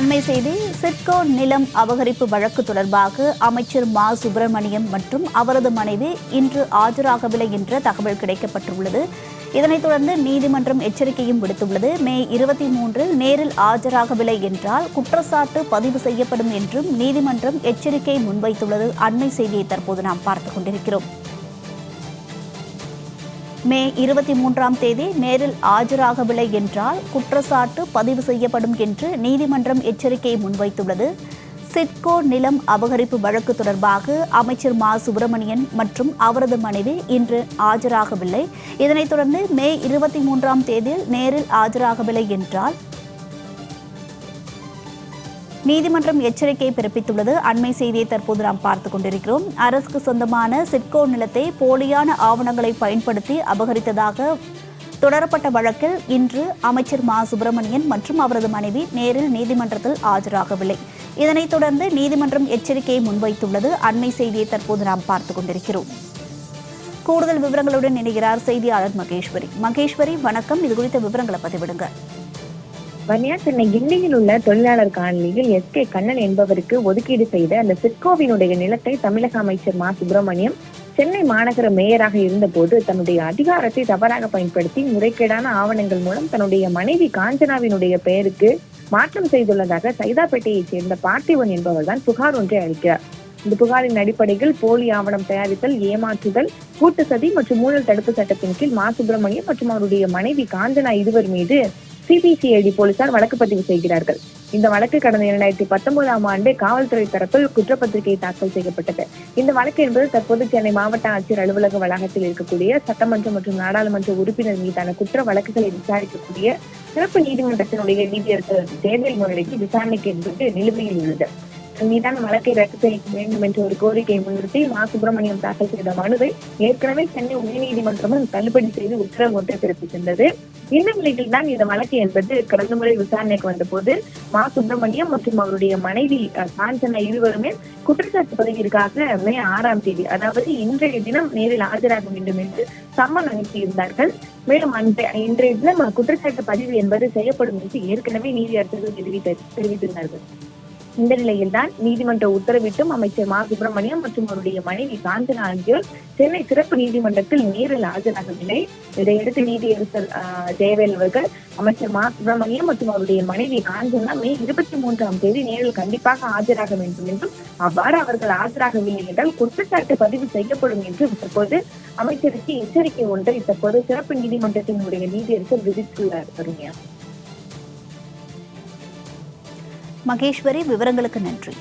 அண்மை செய்தி சிட்கோ நிலம் அபகரிப்பு வழக்கு தொடர்பாக அமைச்சர் மா. சுப்பிரமணியம் மற்றும் அவரது மனைவி இன்று ஆஜராகவில்லை என்ற தகவல் கிடைக்கப்பட்டுள்ளது. இதனைத் தொடர்ந்து நீதிமன்றம் எச்சரிக்கையும் விடுத்துள்ளது. மே இருபத்தி மூன்றில் நேரில் ஆஜராகவில்லை என்றால் குற்றச்சாட்டு பதிவு செய்யப்படும் என்றும் நீதிமன்றம் எச்சரிக்கை முன்வைத்துள்ளது. அண்மை செய்தியை தற்போது நாம் பார்த்துக் கொண்டிருக்கிறோம். மே இருபத்தி மூன்றாம் தேதி நேரில் ஆஜராகவில்லை என்றால் குற்றச்சாட்டு பதிவு செய்யப்படும் என்று நீதிமன்றம் எச்சரிக்கையை முன்வைத்துள்ளது. சிட்கோ நிலம் அபகரிப்பு வழக்கு தொடர்பாக அமைச்சர் மா. சுப்பிரமணியன் மற்றும் அவரது மனைவி இன்று ஆஜராகவில்லை. இதனைத் தொடர்ந்து மே இருபத்தி மூன்றாம் தேதியில் நேரில் ஆஜராகவில்லை என்றால் நீதிமன்றம் எச்சரிக்கை பிறப்பித்துள்ளது. அண்மை செய்தியை தற்போது நாம் பார்த்துக் கொண்டிருக்கிறோம். அரசுக்கு சொந்தமான சிட்கோ நிலத்தை போலியான ஆவணங்களை பயன்படுத்தி அபகரித்ததாக தொடரப்பட்ட வழக்கில் இன்று அமைச்சர் மா. சுப்பிரமணியன் மற்றும் அவரது மனைவி நேரில் நீதிமன்றத்தில் ஆஜராகவில்லை. இதனைத் தொடர்ந்து நீதிமன்றம் எச்சரிக்கையை முன்வைத்துள்ளது. அண்மை செய்தியை தற்போது நாம் பார்த்துக் கொண்டிருக்கிறோம். கூடுதல் விவரங்களுடன் இணைகிறார் செய்தியாளர் மகேஸ்வரி. மகேஸ்வரி வணக்கம். இது குறித்த விவரங்களை பதிவிடுங்க வன்னியா சென்னை கிண்டியில் உள்ள தொழிலாளர் காலனியில் எஸ் கே கண்ணன் என்பவருக்கு ஒதுக்கீடு செய்த அந்த சிட்கோவினுடைய நிலத்தை தமிழக அமைச்சர் மா. சுப்பிரமணியம் சென்னை மாநகர மேயராக இருந்தபோது தன்னுடைய அதிகாரத்தை தவறாக பயன்படுத்தி முறைகேடான ஆவணங்கள் மூலம் தன்னுடைய மனைவி காஞ்சனாவினுடைய பெயருக்கு மாற்றம் செய்துள்ளதாக சைதாப்பேட்டையைச் சேர்ந்த பார்த்திபன் என்பவர்தான் புகார் ஒன்றை அளிக்கிறார். இந்த புகாரின் அடிப்படையில் போலி ஆவணம் தயாரித்தல் ஏமாற்றுதல் கூட்டு சதி மற்றும் ஊழல் தடுப்பு சட்டத்தின் கீழ் மா. சுப்பிரமணியம் மற்றும் அவருடைய மனைவி காஞ்சனா இருவர் மீது சிபிசிஐடி போலீசார் வழக்கு பதிவு செய்கிறார்கள். இந்த வழக்கு கடந்த இரண்டாயிரத்தி பத்தொன்பதாம் ஆண்டு காவல்துறை தரப்பில் குற்றப்பத்திரிகை தாக்கல் செய்யப்பட்டது. இந்த வழக்கு என்பது தற்போது சென்னை மாவட்ட ஆட்சியர் அலுவலக வளாகத்தில் இருக்கக்கூடிய சட்டமன்ற மற்றும் நாடாளுமன்ற உறுப்பினர் மீதான குற்ற வழக்குகளை விசாரிக்கக்கூடிய சிறப்பு நீதிமன்றத்தினுடைய நீதியரசர் தேர்தல் முன்னிலைக்கு விசாரணைக்கு என்பது நிலுவையில் உள்ளது. மீதான வழக்கை ரத்து செய்ய வேண்டும் என்ற ஒரு கோரிக்கையை முன்னிறுத்தி மா சுப்பிரமணியம் தாக்கல் செய்த மனுவை ஏற்கனவே சென்னை உயர்நீதிமன்றமும் தள்ளுபடி செய்து உத்தரவு ஒன்றை பிறப்பித்திருந்தது இந்த நிலையில் தான் இந்த வழக்கு என்பது கடந்த முறை விசாரணைக்கு வந்தபோது மா சுப்பிரமணியம் மற்றும் அவருடைய மனைவி காஞ்சனா இருவருமே குற்றச்சாட்டு பதிவிற்காக மே ஆறாம் தேதி அதாவது இன்றைய தினம் நேரில் ஆஜராக வேண்டும் என்று சம்மன் அனுப்பியிருந்தார்கள். மேலும் அன்றைய இன்றைய தினம் குற்றச்சாட்டு பதிவு என்பது செய்யப்படும் என்று ஏற்கனவே நீதியரசர்கள் தெரிவித்த தெரிவித்திருந்தார்கள். இந்த நிலையில்தான் நீதிமன்ற உத்தரவிட்டும் அமைச்சர் மா. சுப்பிரமணியம் மற்றும் அவருடைய மனைவி காஞ்சனா ஆகியோர் சென்னை சிறப்பு நீதிமன்றத்தில் நேரில் ஆஜராகவில்லை. இதையடுத்து நீதியரசர் ஜெயவேல் அவர்கள் அமைச்சர் மா. சுப்பிரமணியம் மற்றும் அவருடைய மனைவி காஞ்சனா மே இருபத்தி மூன்றாம் தேதி நேரில் கண்டிப்பாக ஆஜராக வேண்டும் என்றும் அவ்வாறு அவர்கள் ஆஜராகவில்லை என்றால் குற்றச்சாட்டு பதிவு செய்யப்படும் என்றும் தற்போது அமைச்சருக்கு எச்சரிக்கை ஒன்றை தற்போது சிறப்பு நீதிமன்றத்தினுடைய நீதியரசர் விதித்துள்ளார். கருணையா மகேஸ்வரி விவரங்களுக்கு நன்றி.